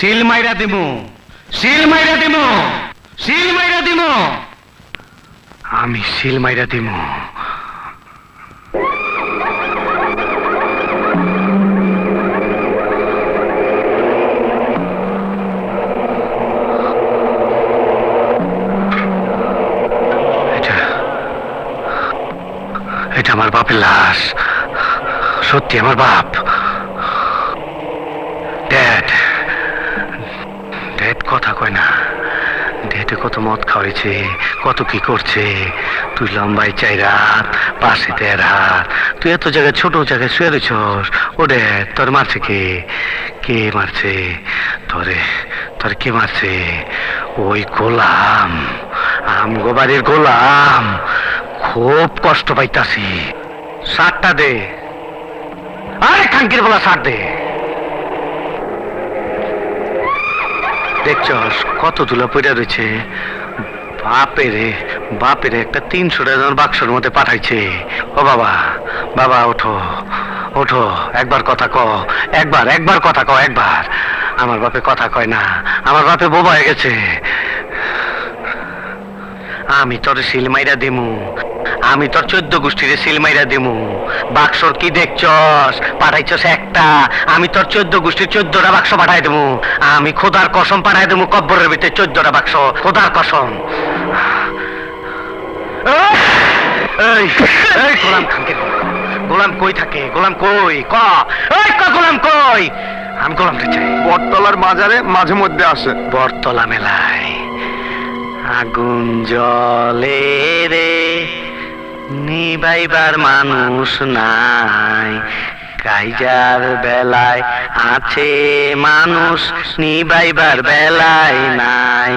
শিল মাইরা দিমু। শিল মাইরা দিমু। শিল মাইরা দিমু। আমি শিল মাইরা দিমু। এটা আমার বাপের লাশ। সত্যি আমার বাপ। কথা কয় না। ড্যাডে কত মদ খাওয়াইছে, কত কি করছে, তুই লম্বাই চাই রাত, পাশে দেড় হাত। তুই এত জায়গায় ছোট জায়গায় শুয়ে রয়েছস ও ড্যাড তোর মারছে কে? কে মারছে? তোরে, তোর কে মারছে? ওই গোলাম আম গোবারের গোলাম, খুব কষ্ট পাইতাছি। সারটা দে। আরে খাঙ্কির বলা সার দে। দেখছস কত ধুলা পড়ে রয়েছে বাপেরে বাপেরে একটা তিনশো টাকার বাক্সের মধ্যে পাঠাইছে। ও বাবা বাবা, ওঠো ওঠো, একবার কথা ক একবার একবার কথা ক একবার। আমার বাপে কথা কয় না, আমার বাপে বোবা হয়ে গেছে। আমি তোর সিলমাইরা দিমু। আমি তোর চোদ্দ গোষ্ঠীর সিলমাইরা দিমু। বাক্সর কি দেখছস? পাঠাইছস একটা। আমি তোর চোদ্দ গোষ্ঠীর চোদ্দটা বাক্স পাঠাই দেবো আমি খোদার কসম পাঠাই দেবো কব্বরের ভিতরে চোদ্দটা বাক্স। খোদার কসম। গোলাম খানকে গোলাম কই থাকে? গোলাম কই? ক? এই ক গোলাম কই? আমি গোলামটা চাই। বটতলার মাজারে মাঝে মধ্যে আসে। বটতলা মেলায় আগুন জলে রে। নিবাইবার মানুষ নাই। কাইজার বেলায় আছে মানুষ নিবাইবার বেলায় নাই।